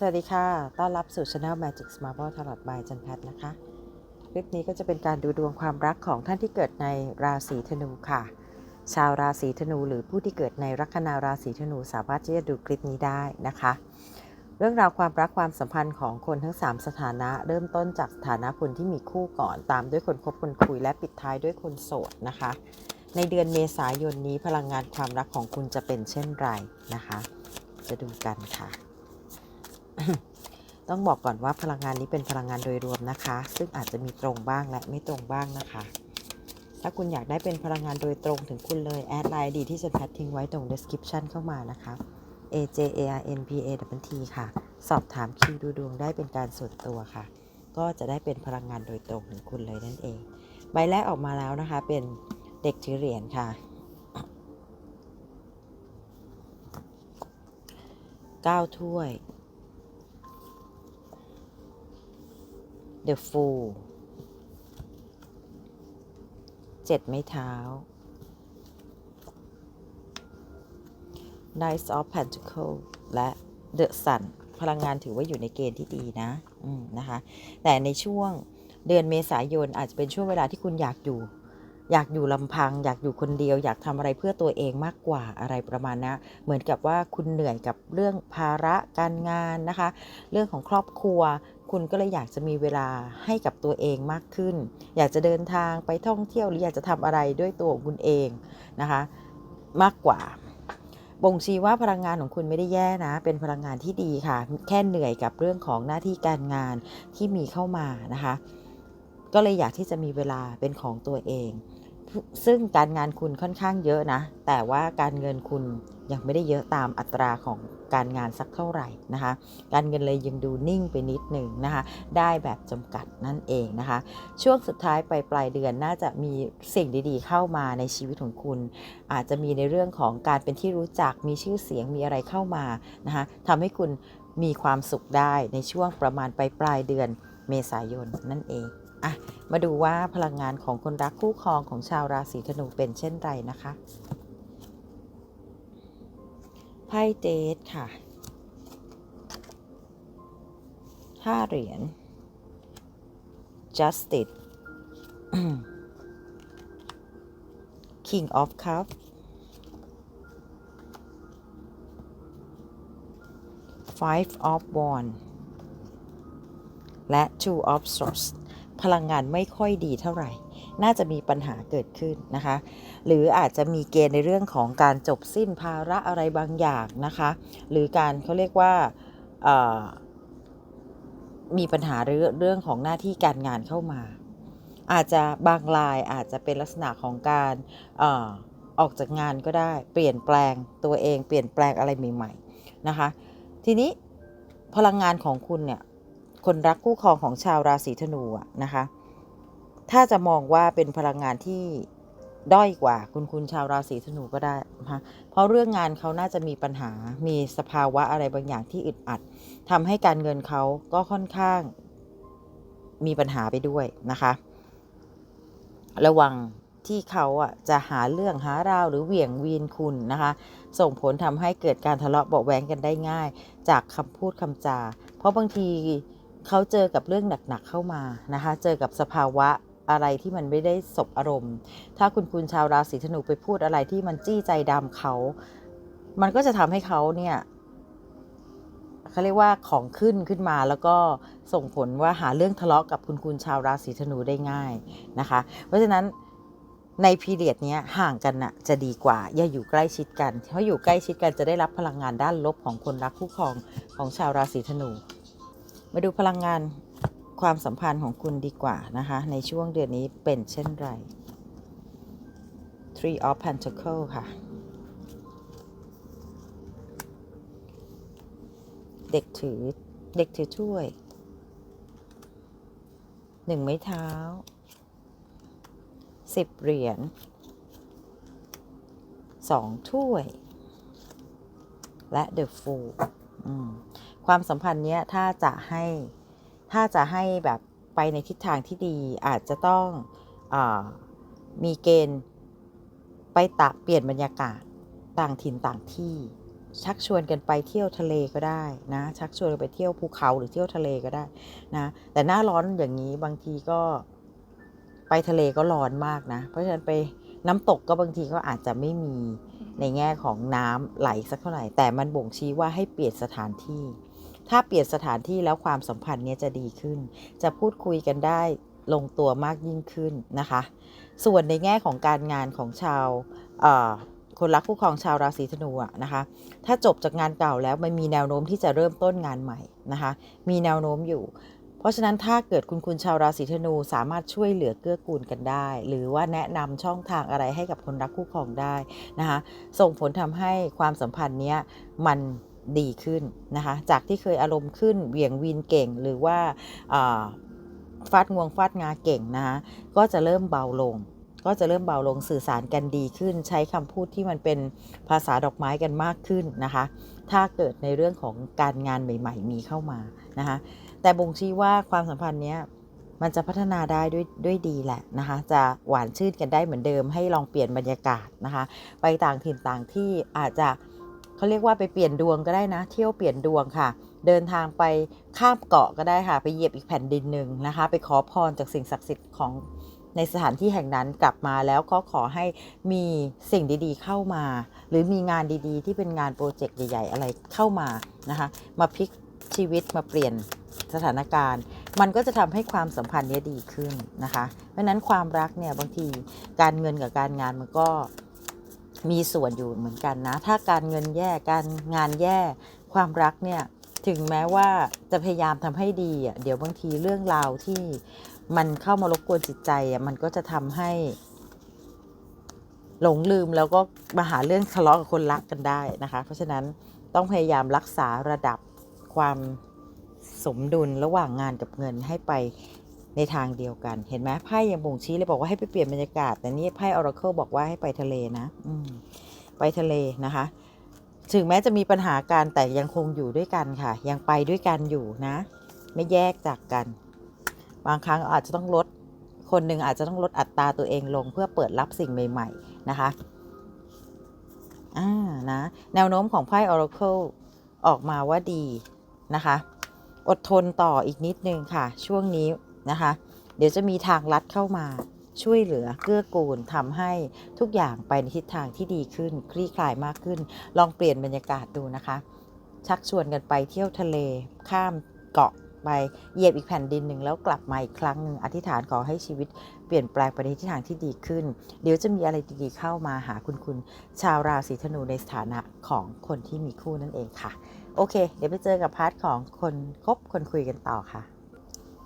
สวัสดีค่ะ ต้อนรับสู่ Channel Magic Marble Tarot by จันแพทนะคะ คลิปนี้ก็จะเป็นการดูดวงความรักของท่านที่เกิดในราศีธนูค่ะ ชาวราศีธนูหรือผู้ที่เกิดในลัคนาราศีธนูสามารถที่จะดูคลิปนี้ได้นะคะ เรื่องราวความรักความสัมพันธ์ของคนทั้ง 3 สถานะ เริ่มต้นจากสถานะคนที่มีคู่ก่อน ตามด้วยคนคบคนคุยและปิดท้ายด้วยคนโสดนะคะ ในเดือนเมษายนนี้พลังงานความรักของคุณจะเป็นเช่นไรนะคะ จะดูกันค่ะ ต้องบอกก่อนว่าพลังงานนี้เป็นพลังงานโดยรวมนะคะ ซึ่งอาจจะมีตรงบ้างและไม่ตรงบ้างนะคะ ถ้าคุณอยากได้เป็นพลังงานโดยตรงถึงคุณเลยแอดไลน์ดีที่จะแพททิ้งไว้ตรง description เข้ามานะคะ A J A R N P A W T ค่ะ สอบถามคิวดูดวงได้เป็นการส่วนตัวค่ะ ก็จะได้เป็นพลังงานโดยตรงถึงคุณเลยนั่นเอง ใบแรกออกมาแล้วนะคะเป็นเด็กถือเหรียญค่ะ9ถ้วย The Fool เจ็ดไม้เท้า Knight of Pentacles และ The Sun พลังงานถือว่าอยู่ในเกณฑ์ที่ดีนะนะคะ แต่ในช่วงเดือนเมษายนอาจจะเป็นช่วงเวลาที่คุณอยากอยู่ อยากอยู่ลำพัง อยากอยู่คนเดียว อยากทำอะไรเพื่อตัวเองมากกว่าอะไรประมาณนะ เหมือนกับว่าคุณเหนื่อยกับเรื่องภาระการงานนะคะ เรื่องของครอบครัว คุณก็เลยอยากจะมีเวลาให้กับตัวเองมากขึ้น อยากจะเดินทางไปท่องเที่ยวหรืออยากจะทำอะไรด้วยตัวของคุณเองนะคะมากกว่า บ่งชี้ว่าพลังงานของคุณไม่ได้แย่นะ เป็นพลังงานที่ดีค่ะ แค่เหนื่อยกับเรื่องของหน้าที่การงานที่มีเข้ามานะคะ ก็เลยอยากที่จะมีเวลาเป็นของตัวเอง ซึ่งการงานคุณค่อนข้างเยอะนะ แต่ว่าการเงินคุณยังไม่ได้เยอะตามอัตราของ การงานสักเท่าไหร่นะคะ การเงินเลยยังดูนิ่งไปนิดหนึ่งนะคะ ได้แบบจำกัดนั่นเองนะคะ ช่วงสุดท้ายปลายปลายเดือนน่าจะมีสิ่งดีๆ เข้ามาในชีวิตของคุณ อาจจะมีในเรื่องของการเป็นที่รู้จักมีชื่อเสียงมีอะไรเข้ามานะคะทำให้คุณมีความสุขได้ในช่วงประมาณปลายปลายเดือนเมษายนนั่นเองอะมาดูว่าพลังงานของคนรักคู่ครองของชาวราศีธนูเป็นเช่นไรนะคะ ไพ่เดทค่ะห้าเหรียญ justice king of cups five of wands และ two of swords พลังงานไม่ค่อยดีเท่าไหร่ น่าจะมีปัญหาเกิดขึ้นนะคะ หรืออาจจะมีเกณฑ์ในเรื่องของการจบสิ้นภาระอะไรบางอย่างนะคะ หรือการเขาเรียกว่ามีปัญหาเรื่องเรื่องของหน้าที่การงานเข้ามา อาจจะบางรายอาจจะเป็นลักษณะของการอออกจากงานก็ได้ เปลี่ยนแปลงตัวเองเปลี่ยนแปลงอะไรใหม่ๆนะคะ ทีนี้พลังงานของคุณเนี่ยคนรักคู่ครองของชาวราศีธนูนะคะ ถ้าจะมองว่าเป็นพลังงานที่ด้อยกว่าคุณคุณชาวราศีธนูก็ได้นะคะเพราะเรื่องงานเขาน่าจะมีปัญหา มีสภาวะอะไรบางอย่างที่อึดอัดทำให้การเงินเขาก็ค่อนข้างมีปัญหาไปด้วยนะคะ ระวังที่เขาอะจะหาเรื่องหาราวหรือเหวี่ยงวีนคุณนะคะ ส่งผลทำให้เกิดการทะเลาะเบาะแว้งกันได้ง่าย จากคำพูดคำจา เพราะบางทีเขาเจอกับเรื่องหนักๆเข้ามานะคะ เจอกับสภาวะ อะไรที่มันไม่ได้สบอารมณ์ ถ้าคุณคุณชาวราศีธนูไปพูดอะไรที่มันจี้ใจดำเขา มันก็จะทำให้เขาเนี่ยเขาเรียกว่าของขึ้นขึ้นมาแล้วก็ส่งผลว่าหาเรื่องทะเลาะกับคุณคุณชาวราศีธนูได้ง่ายนะคะ เพราะฉะนั้นในพีเรียดนี้ห่างกันน่ะจะดีกว่า อย่าอยู่ใกล้ชิดกัน เพราะอยู่ใกล้ชิดกันจะได้รับพลังงานด้านลบของคนรักคู่ครองของชาวราศีธนู มาดูพลังงาน ความสัมพันธ์ของคุณดีกว่านะคะ ในช่วงเดือนนี้เป็นเช่นไร Three of Pentacles ค่ะ เด็กถือ เด็กถือถ้วย หนึ่งไม้เท้า สิบเหรียญสองถ้วย และ The Fool ความสัมพันธ์เนี้ยถ้าจะให้ ถ้าจะให้แบบไปในทิศทางที่ดีอาจจะต้องอมีเกณฑ์ไปตะเปลี่ยนบรรยากาศต่างถิ่นต่างที่ ชักชวนกันไปเที่ยวทะเลก็ได้นะ ชักชวนกันไปเที่ยวภูเขาหรือเที่ยวทะเลก็ได้นะ แต่หน้าร้อนอย่างนี้บางทีก็ไปทะเลก็ร้อนมากนะ เพราะฉะนั้นไปน้ำตกก็บางทีก็อาจจะไม่มีในแง่ของน้ำไหลสักเท่าไหร่ แต่มันบ่งชี้ว่าให้เปลี่ยนสถานที่ ถ้าเปลี่ยนสถานที่แล้วความสัมพันธ์เนี้ยจะดีขึ้น จะพูดคุยกันได้ลงตัวมากยิ่งขึ้นนะคะ ส่วนในแง่ของการงานของชาวคนรักคู่ครองชาวราศีธนูอะนะคะ ถ้าจบจากงานเก่าแล้วมันมีแนวโน้มที่จะเริ่มต้นงานใหม่นะคะ มีแนวโน้มอยู่ เพราะฉะนั้นถ้าเกิดคุณคุณชาวราศีธนูสามารถช่วยเหลือเกื้อกูลกันได้ หรือว่าแนะนำช่องทางอะไรให้กับคนรักคู่ครองได้นะคะ ส่งผลทำให้ความสัมพันธ์เนี้ยมัน ดีขึ้นนะคะ จากที่เคยอารมณ์ขึ้นเหวี่ยงวีนเก่งหรือว่าฟาดงวงฟาดงาเก่งนะคะก็จะเริ่มเบาลง ก็จะเริ่มเบาลงสื่อสารกันดีขึ้น ใช้คำพูดที่มันเป็นภาษาดอกไม้กันมากขึ้นนะคะ ถ้าเกิดในเรื่องของการงานใหม่ ๆ มีเข้ามานะคะแต่บ่งชี้ว่าความสัมพันธ์เนี้ยมันจะพัฒนาได้ด้วยด้วยดีแหละนะคะ จะหวานชื่นกันได้เหมือนเดิมให้ลองเปลี่ยนบรรยากาศนะคะ ไปต่างถิ่นต่างที่อาจจะ เขาเรียกว่าไปเปลี่ยนดวงก็ได้นะ เที่ยวเปลี่ยนดวงค่ะ เดินทางไปข้ามเกาะก็ได้ค่ะ ไปเหยียบอีกแผ่นดินหนึ่งนะคะ ไปขอพรจากสิ่งศักดิ์สิทธิ์ของในสถานที่แห่งนั้นกลับมาแล้วก็ขอให้มีสิ่งดีๆเข้ามา หรือมีงานดีๆ ที่เป็นงานโปรเจกต์ใหญ่ ๆ อะไรเข้ามานะคะมาพลิกชีวิตมาเปลี่ยนสถานการณ์ มันก็จะทำให้ความสัมพันธ์เนี้ยดีขึ้นนะคะ เพราะฉะนั้นความรักเนี่ยบางทีการเงินกับการงานมันก็ มีส่วนอยู่เหมือนกันนะ ถ้าการเงินแย่การงานแย่ ความรักเนี่ยถึงแม้ว่าจะพยายามทำให้ดีอะเดี๋ยวบางทีเรื่องราวที่มันเข้ามารบกวนจิตใจอะมันก็จะทำให้ หลงลืมแล้วก็มาหาเรื่องทะเลาะกับคนรักกันได้นะคะ เพราะฉะนั้นต้องพยายามรักษาระดับความสมดุลระหว่างงานกับเงินให้ไป ในทางเดียวกัน เห็นไหมไพ่ยังบ่งชี้เลยบอกว่าให้ไปเปลี่ยนบรรยากาศ แต่นี่ไพ่ Oracle บอกว่าให้ไปทะเลนะอืไปทะเลนะคะ ถึงแม้จะมีปัญหาการแต่ยังคงอยู่ด้วยกันค่ะ ยังไปด้วยกันอยู่นะ ไม่แยกจากกัน บางครั้งอาจจะต้องลด คนหนึ่งอาจจะต้องลดอัตราตัวเองลงเพื่อเปิดรับสิ่งใหม่ ๆ นะคะอ่านะแนวโน้มของไพ่ Oracle ออกมาว่าดีนะคะ อดทนต่ออีกนิดนึงค่ะ ช่วงนี้ นะคะ เดี๋ยวจะมีทางลัดเข้ามาช่วยเหลือเกื้อกูลทำให้ทุกอย่างไปในทิศทางที่ดีขึ้น คลี่คลายมากขึ้น ลองเปลี่ยนบรรยากาศดูนะคะ ชักชวนกันไปเที่ยวทะเล ข้ามเกาะไปเหยียบอีกแผ่นดินหนึ่งแล้วกลับมาอีกครั้งหนึ่งอธิษฐานขอให้ชีวิตเปลี่ยนแปลงไปในทิศทางที่ดีขึ้น เดี๋ยวจะมีอะไรดีๆเข้ามาหาคุณคุณชาวราศีธนูในสถานะของคนที่มีคู่นั่นเองค่ะ โอเค เดี๋ยวไปเจอกับพาร์ทของคนคบคนคุยกันต่อค่ะ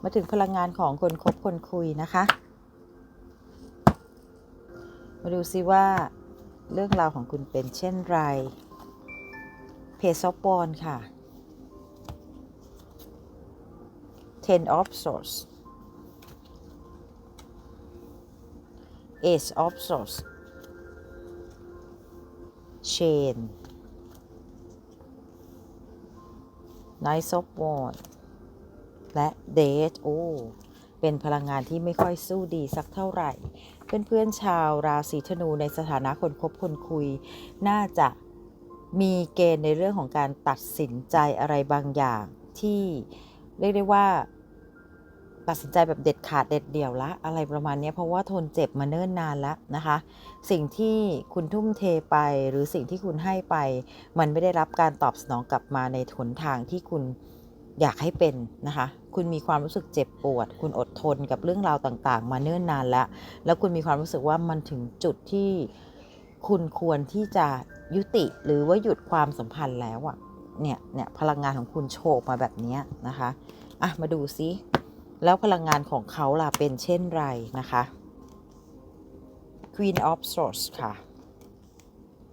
มาถึงพลังงานของคนคบคนคุยนะคะ มาดูซิว่าเรื่องราวของคุณเป็นเช่นไร เพจซอฟบอลค่ะ Ten of Swords Ace of Swords Chain Knight of Wands และ Date โอ้เป็นพลังงานที่ไม่ค่อยสู้ดีสักเท่าไหร่ เพื่อนๆชาวราศีธนูในสถานะคนคบคนคุย น่าจะมีเกณฑ์ในเรื่องของการตัดสินใจอะไรบางอย่างที่เรียกได้ว่า ตัดสินใจแบบเด็ดขาดเด็ดเดี่ยวละอะไรประมาณนี้เพราะว่าทนเจ็บมาเนิ่นนานแล้วนะคะ สิ่งที่คุณทุ่มเทไปหรือสิ่งที่คุณให้ไป มันไม่ได้รับการตอบสนองกลับมาในหนทางที่คุณ อยากให้เป็นนะคะ คุณมีความรู้สึกเจ็บปวด คุณอดทนกับเรื่องราวต่างๆ มาเนิ่นนานแล้ว แล้วคุณมีความรู้สึกว่ามันถึงจุดที่คุณควรที่จะยุติหรือว่าหยุดความสัมพันธ์แล้วอะเนี่ยเนี่ยพลังงานของคุณโชว์มาแบบนี้นะคะอะมาดูซิแล้วพลังงานของเขาล่ะเป็นเช่นไรนะคะ Queen of Swords ค่ะ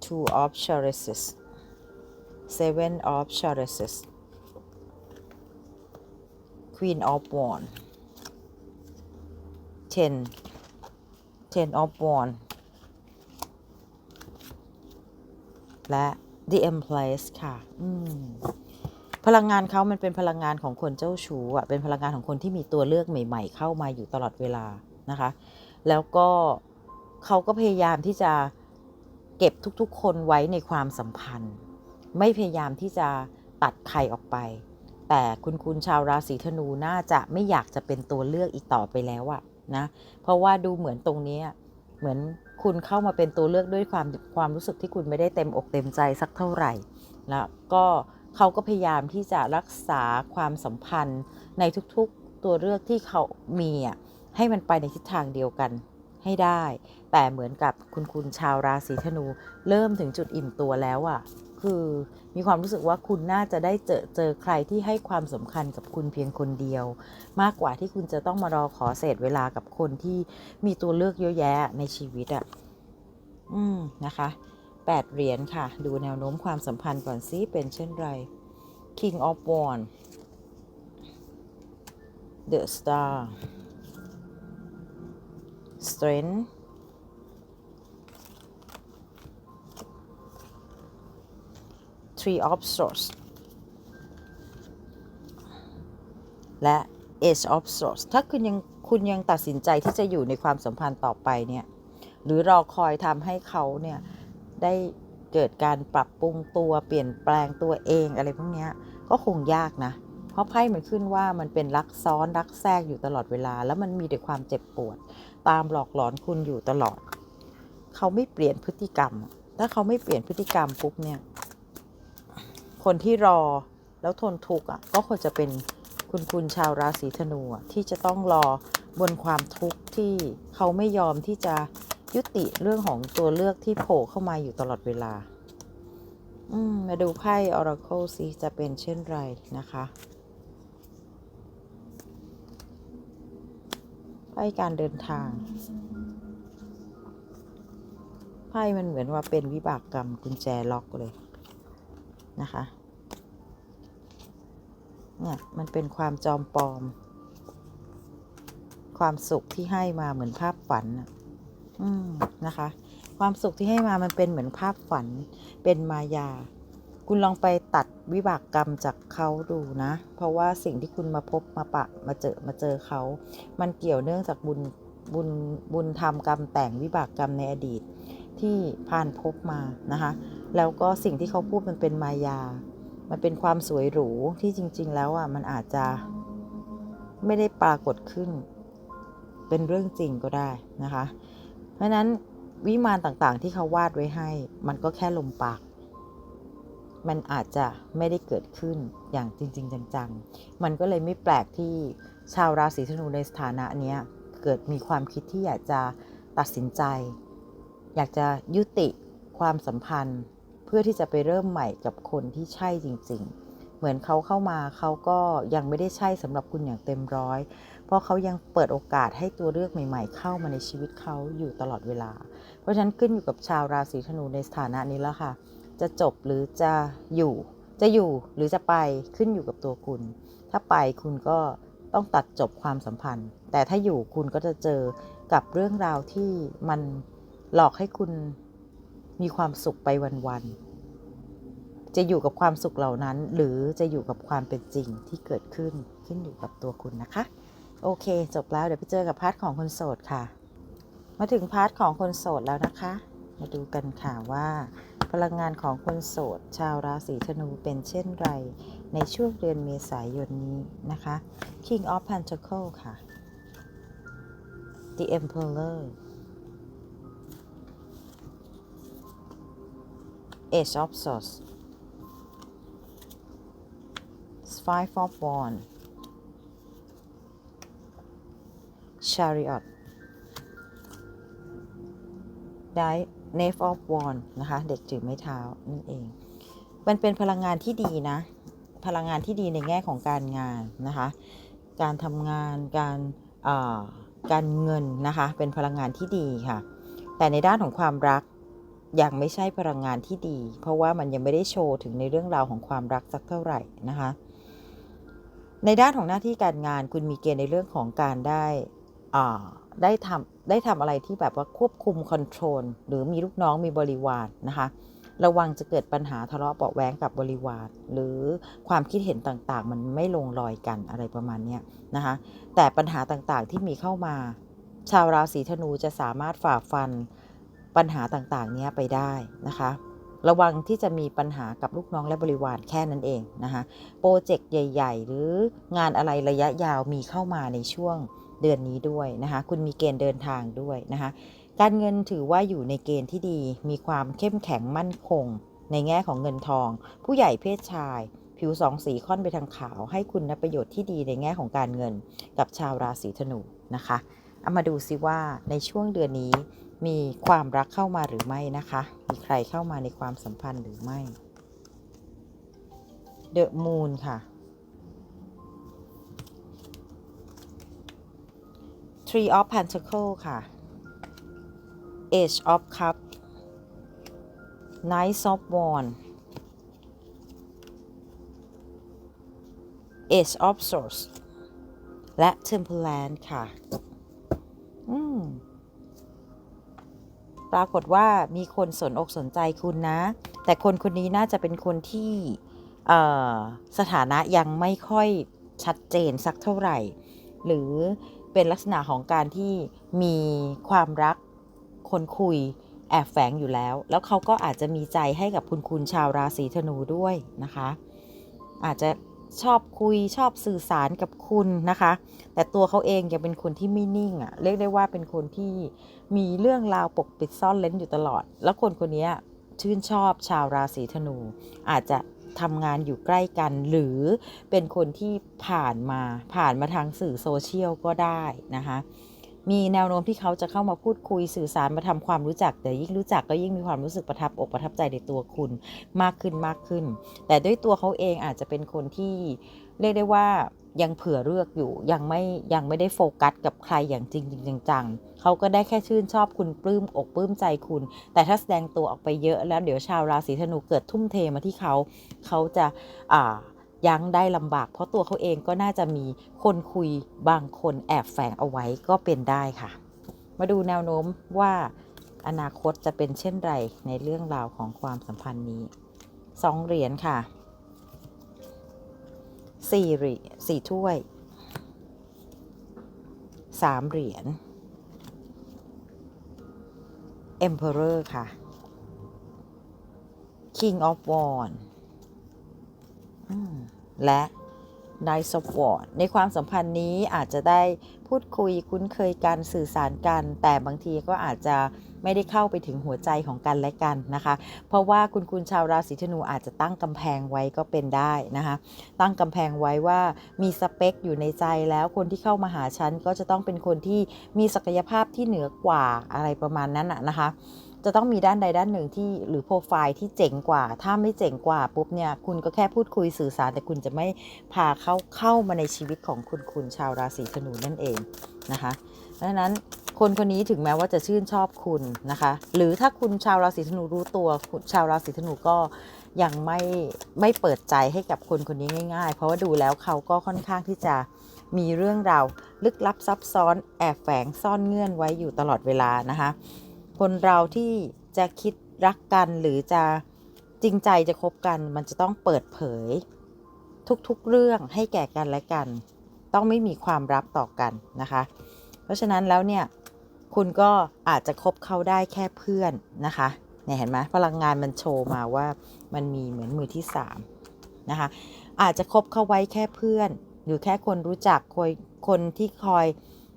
Two of Chalices Seven of Chalices Queen of Wands Ten Ten of Wands และ The Empress ค่ะ อืมพลังงานเขามันเป็นพลังงานของคนเจ้าชู้อะเป็นพลังงานของคนที่มีตัวเลือกใหม่ ๆ เข้ามาอยู่ตลอดเวลานะคะ แล้วก็เขาก็พยายามที่จะเก็บทุกๆ คนไว้ในความสัมพันธ์ ไม่พยายามที่จะตัดใครออกไป แต่คุณคุณชาวราศีธนูน่าจะไม่อยากจะเป็นตัวเลือกอีกต่อไปแล้วอะนะ เพราะว่าดูเหมือนตรงนี้เหมือนคุณเข้ามาเป็นตัวเลือกด้วยความความรู้สึกที่คุณไม่ได้เต็มอกเต็มใจสักเท่าไหร่แล้วก็เขาก็พยายามที่จะรักษาความสัมพันธ์ในทุกๆตัวเลือกที่เขามีอะให้มันไปในทิศทางเดียวกันให้ได้ แต่เหมือนกับคุณคุณชาวราศีธนู เริ่มถึงจุดอิ่มตัวแล้วอะ คือมีความรู้สึกว่าคุณน่าจะได้เจอเจอใครที่ให้ความสำคัญกับคุณเพียงคนเดียว มากกว่าที่คุณจะต้องมารอขอเศษเวลากับคนที่มีตัวเลือกเยอะแยะในชีวิตอะอืมนะคะแปดเหรียญค่ะ ดูแนวโน้มความสัมพันธ์ก่อนซิเป็นเช่นไร King of Wands The Star Strength Three of Swords และ Ace of Swords ถ้าคุณยังคุณยังตัดสินใจที่จะอยู่ในความสัมพันธ์ต่อไปเนี่ย หรือรอคอยทำให้เขาเนี่ย ได้เกิดการปรับปรุงตัวเปลี่ยนแปลงตัวเองอะไรพวกนี้ก็คงยากนะ เพราะไพ่มันขึ้นว่ามันเป็นรักซ้อนรักแทรกอยู่ตลอดเวลา แล้วมันมีแต่ความเจ็บปวด ตามหลอกหลอนคุณอยู่ตลอด เขาไม่เปลี่ยนพฤติกรรม ถ้าเขาไม่เปลี่ยนพฤติกรรมปุ๊บเนี่ย คนที่รอแล้วทนทุกข์อะก็ควรจะเป็นคุณคุณชาวราศีธนูที่จะต้องรอบนความทุกข์ที่เขาไม่ยอมที่จะยุติเรื่องของตัวเลือกที่โผล่เข้ามาอยู่ตลอดเวลา อืมมาดูไพ่ Oracle ซิจะเป็นเช่นไรนะคะไพ่การเดินทางไพ่มันเหมือนว่าเป็นวิบากกรรมกุญแจล็อกเลยนะคะ เนี่ยมันเป็นความจอมปลอม ความสุขที่ให้มาเหมือนภาพฝันนะอืมนะคะ ความสุขที่ให้มามันเป็นเหมือนภาพฝัน เป็นมายา คุณลองไปตัดวิบากกรรมจากเขาดูนะ เพราะว่าสิ่งที่คุณมาพบมาปะมาเจอมาเจอเขา มันเกี่ยวเนื่องจากบุญบุญบุญทำกรรมแต่งวิบากกรรมในอดีตที่ผ่านพบมานะคะ แล้วก็สิ่งที่เขาพูดมันเป็นมายา มันเป็นความสวยหรูที่จริง ๆ แล้วอะมันอาจจะไม่ได้ปรากฏขึ้น เป็นเรื่องจริงก็ได้นะคะ เพราะนั้นวิมานต่างๆ ที่เขาวาดไว้ให้ มันก็แค่ลมปาก มันอาจจะไม่ได้เกิดขึ้นอย่างจริง ๆ จังๆ มันก็เลยไม่แปลกที่ชาวราศีธนูในสถานะเนี้ยเกิดมีความคิดที่อยากจะตัดสินใจ อยากจะยุติความสัมพันธ์ เพื่อที่จะไปเริ่มใหม่กับคนที่ใช่จริง ๆ เหมือนเขาเข้ามาเขาก็ยังไม่ได้ใช่สำหรับคุณอย่างเต็มร้อย เพราะเขายังเปิดโอกาสให้ตัวเลือกใหม่ ๆ เข้ามาในชีวิตเขาอยู่ตลอดเวลา เพราะฉะนั้นขึ้นอยู่กับชาวราศีธนูในสถานะนี้แล้วค่ะ จะจบหรือจะอยู่ จะอยู่หรือจะไปขึ้นอยู่กับตัวคุณ ถ้าไปคุณก็ต้องตัดจบความสัมพันธ์ แต่ถ้าอยู่คุณก็จะเจอกับเรื่องราวที่มันหลอกให้คุณ มีความสุขไปวันๆ จะอยู่กับความสุขเหล่านั้น หรือจะอยู่กับความเป็นจริงที่เกิดขึ้นขึ้นอยู่กับตัวคุณนะคะ โอเค จบแล้วเดี๋ยวไปเจอกับพาร์ทของคนโสดค่ะ มาถึงพาร์ทของคนโสดแล้วนะคะ มาดูกันค่ะว่า พลังงานของคนโสด ชาวราศีธนูเป็นเช่นไร ในช่วงเดือนเมษายนนี้นะคะ King of Pentacles ค่ะ The Emperor Ace of Swords Five of Wands Chariot ได้ Knave of Wands นะคะ เด็กถือไม้เท้านั่นเอง มันเป็นพลังงานที่ดีนะ พลังงานที่ดีในแง่ของการงานนะคะ การทำงาน การอ่าการเงินนะคะ เป็นพลังงานที่ดีค่ะ แต่ในด้านของความรัก ยังไม่ใช่พลังงานที่ดี เพราะว่ามันยังไม่ได้โชว์ถึงในเรื่องราวของความรักสักเท่าไหร่นะคะ ในด้านของหน้าที่การงานคุณมีเกณฑ์ในเรื่องของการได้อ่าได้ทำได้ทำอะไรที่แบบว่าควบคุมคอนโทรลหรือมีลูกน้องมีบริวารนนะคะ ระวังจะเกิดปัญหาทะเลาะเบาะแว้งกับบริวาร หรือความคิดเห็นต่างๆ มันไม่ลงรอยกันอะไรประมาณนี้นะคะ แต่ปัญหาต่างๆที่มีเข้ามา ชาวราศีธนูจะสามารถฝ่าฟัน ปัญหาต่างๆ เนี้ยไปได้นะคะ ระวังที่จะมีปัญหากับลูกน้องและบริวารแค่นั้นเองนะคะโปรเจกต์ใหญ่ ๆ หรืองานอะไรระยะยาวมีเข้ามาในช่วงเดือนนี้ด้วยนะคะ คุณมีเกณฑ์เดินทางด้วยนะคะ การเงินถือว่าอยู่ในเกณฑ์ที่ดี มีความเข้มแข็งมั่นคง ในแง่ของเงินทอง ผู้ใหญ่เพศชาย ผิวสองสีค่อนไปทางขาว ให้คุณประโยชน์ที่ดีในแง่ของการเงิน กับชาวราศีธนูนะคะ เอามาดูซิว่าในช่วงเดือนนี้ มีความรักเข้ามาหรือไม่นะคะ มีใครเข้ามาในความสัมพันธ์หรือไม่ The Moon ค่ะ Three of Pentacle ค่ะ Age of Cup Knight of Wands Age of Swords และ Temperance ค่ะ รากฏว่ามีคนสนอกสนใจคุณนะ แต่คนคนนี้น่าจะเป็นคนที่สถานะยังไม่ค่อยชัดเจนสักเท่าไหร่ หรือเป็นลักษณะของการที่มีความรักคนคุยแอบแฝงอยู่แล้ว แล้วเขาก็อาจจะมีใจให้กับคุณคุณชาวราศีธนูด้วยนะคะ อาจจะ ชอบคุยชอบสื่อสารกับคุณนะคะ แต่ตัวเขาเองยังเป็นคนที่ไม่นิ่งอะ่ะเรียกได้ว่าเป็นคนที่มีเรื่องราวปกปิดซ่อนเล้นอยู่ตลอด แล้วคนคนนี้ชื่นชอบชาวราศีธนู อาจจะทำงานอยู่ใกล้กัน หรือเป็นคนที่ผ่านมาผ่านมาทางสื่อโซเชียลก็ได้นะคะ มีแนวโน้มที่เขาจะเข้ามาพูดคุยสื่อสารมาทำความรู้จักแต่ยิ่งรู้จักก็ยิ่งมีความรู้สึกประทับอกประทับใจในตัวคุณมากขึ้นมากขึ้น แต่ด้วยตัวเขาเองอาจจะเป็นคนที่เรียกได้ว่ายังเผื่อเลือกอยู่ยังไม่ยังไม่ได้โฟกัสกับใครอย่างจริงจริงจังๆเขาก็ได้แค่ชื่นชอบคุณปลื้มอกปลื้มใจคุณ แต่ถ้าแสดงตัวออกไปเยอะแล้วเดี๋ยวชาวราศีธนูเกิดทุ่มเทมาที่เขาเขาจะอ่า ยั้งได้ลำบาก เพราะตัวเขาเองก็น่าจะมีคนคุยบางคนแอบแฝงเอาไว้ก็เป็นได้ค่ะ มาดูแนวโน้มว่าอนาคตจะเป็นเช่นไรในเรื่องราวของความสัมพันธ์นี้สองเหรียญค่ะสี่เหรียญสี่ถ้วยสามเหรียญ Emperor ค่ะ King of Wands อืม และ Knight of w a r d ในความสัมพันธ์นี้อาจจะได้พูดคุยคุ้นเคยกันสื่อสารกัน แต่บางทีก็อาจจะไม่ได้เข้าไปถึงหัวใจของกันและกันนะคะ เพราะว่าคุณคุณชาวราศีธนูอาจจะตั้งกำแพงไว้ก็เป็นได้นะคะ ตั้งกำแพงไว้ว่ามีสเปคอยู่ในใจแล้วคนที่เข้ามาหาฉันก็จะต้องเป็นคนที่มีศักยภาพที่เหนือกว่าอะไรประมาณนั้นนะคะ จะต้องมีด้านใดด้านหนึ่งที่หรือโปรไฟล์ที่เจ๋งกว่า ถ้าไม่เจ๋งกว่าปุ๊บเนี่ยคุณก็แค่พูดคุยสื่อสาร แต่คุณจะไม่พาเขาเข้ามาในชีวิตของคุณคุณชาวราศีธนูนั่นเองนะคะดังนั้นคนคนนี้ถึงแม้ว่าจะชื่นชอบคุณนะคะ หรือถ้าคุณชาวราศีธนูรู้ตัวชาวราศีธนูก็ยังไม่ไม่เปิดใจให้กับคนคนนี้ง่าย ๆ เพราะว่าดูแล้วเขาก็ค่อนข้างที่จะมีเรื่องราวลึกลับซับซ้อนแอบแฝงซ่อนเงื่อนไว้อยู่ตลอดเวลานะคะ คนเราที่จะคิดรักกันหรือจะจริงใจจะคบกัน มันจะต้องเปิดเผย ทุกๆเรื่องให้แก่กันและกัน ต้องไม่มีความลับต่อกันนะคะ เพราะฉะนั้นแล้วเนี่ยคุณก็อาจจะคบเขาได้แค่เพื่อนนะคะเนี่ยเห็นไหมพลังงานมันโชว์มาว่ามันมีเหมือนมือที่สามนะคะอาจจะคบเขาไว้แค่เพื่อน หรือแค่คนรู้จักคอยคนที่คอย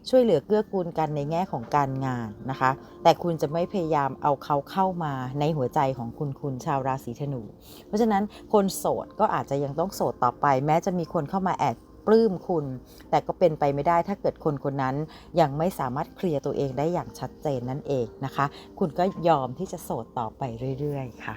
ช่วยเหลือเกื้อกูลกันในแง่ของการงานนะคะ แต่คุณจะไม่พยายามเอาเขาเข้ามาในหัวใจของคุณคุณชาวราศีธนู เพราะฉะนั้นคนโสดก็อาจจะยังต้องโสดต่อไป แม้จะมีคนเข้ามาแอบปลื้มคุณ แต่ก็เป็นไปไม่ได้ถ้าเกิดคนคนนั้นยังไม่สามารถเคลียร์ตัวเองได้อย่างชัดเจนนั่นเองนะคะ คุณก็ยอมที่จะโสดต่อไปเรื่อย ๆ ค่ะ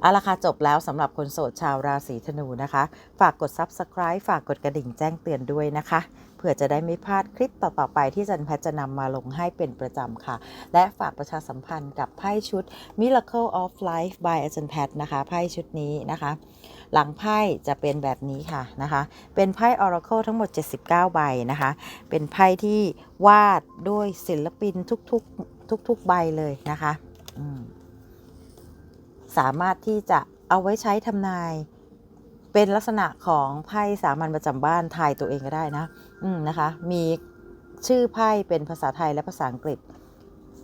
เอาละค่ะจบแล้วสำหรับคนโสดชาวราศีธนูนะคะ ฝากกด Subscribe ฝากกดกระดิ่งแจ้งเตือนด้วยนะคะ พื่อจะได้ไม่พลาดคลิปต่อๆไปที่จันแพทย์จะนำมาลงให้เป็นประจำค่ะ และฝากประชาสัมพันธ์กับไพ่ชุด Miracle of Life by อาจารย์แพทย์นะคะไพ่ชุดนี้นะคะ หลังไพ่จะเป็นแบบนี้ค่ะนะคะ เป็นไพ่ Oracle ทั้งหมด 79 ใบนะคะ เป็นไพ่ที่วาดด้วยศิลปินทุกๆทุกๆใบเลยนะคะสามารถที่จะเอาไว้ใช้ทำนาย เป็นลักษณะของไพ่สามัญประจำบ้านทายตัวเองก็ได้นะ นะคะ มีชื่อไพ่เป็นภาษาไทยและภาษาอังกฤษ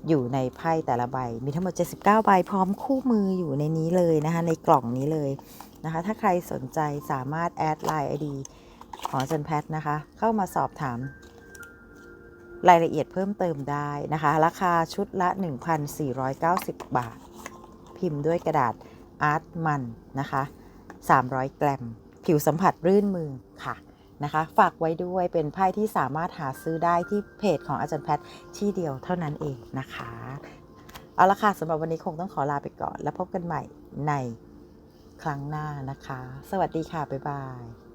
อยู่ในไพ่แต่ละใบ มีทั้งหมด 79 ใบพร้อมคู่มืออยู่ในนี้เลยนะคะในกล่องนี้เลยนะคะ ถ้าใครสนใจสามารถแอดไลน์ไอดีของจันแพทนะคะ เข้ามาสอบถาม รายละเอียดเพิ่มเติมได้นะคะ ราคาชุดละ 1,490 บาท พิมพ์ด้วยกระดาษอาร์ตมันนะคะ 300กรม ผิวสัมผัสรื่นมือค่ะ นะคะ ฝากไว้ด้วยเป็นไพ่ที่สามารถหาซื้อได้ที่เพจของอาจารย์แพทย์ที่เดียวเท่านั้นเองนะคะ เอาละค่ะสำหรับวันนี้คงต้องขอลาไปก่อน แล้วพบกันใหม่ในครั้งหน้านะคะ สวัสดีค่ะ บ๊ายบาย